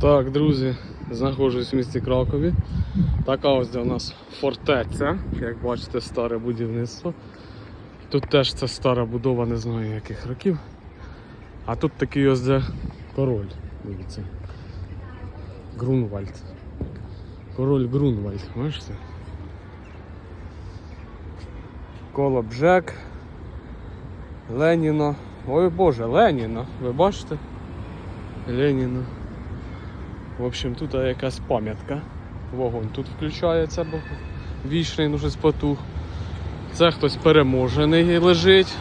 Так, друзі, знаходжусь в місті Кракові. Така ось де у нас фортеця, як бачите, старе будівництво. Тут теж це стара будова, не знаю яких років. А тут такий ось де король. Дивіться. Грунвальд. Король Грунвальд, бачите? Коло Бжек. Леніна. Ой Боже, Леніна, ви бачите? Леніна. В общем, тут якась пам'ятка. Вогонь тут включається, бо вічний ну щось потух. Це хтось переможений лежить.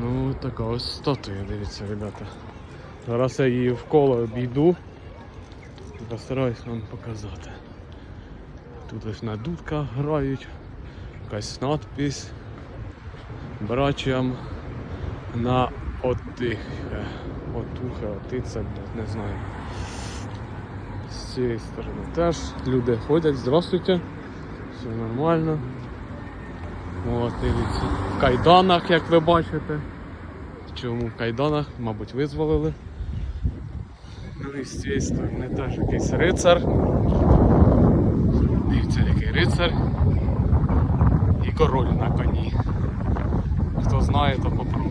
Ну, така ось статуя, дивіться, ребята. Зараз я її вколо обійду. і Постараюсь вам показати. Тут ось на дудках грають. Якась надпись. Брачам на отих. Отухе, отице, блядь, не знаю. З цієї сторони теж люди ходять, здравствуйте. Все нормально. От, дивіться. В кайданах, як ви бачите. Чому в кайданах, мабуть, визволили. Ну і з цієї сторони теж якийсь рицар. Дивіться, який рицар. І король на коні. Хто знає, то попробуйте.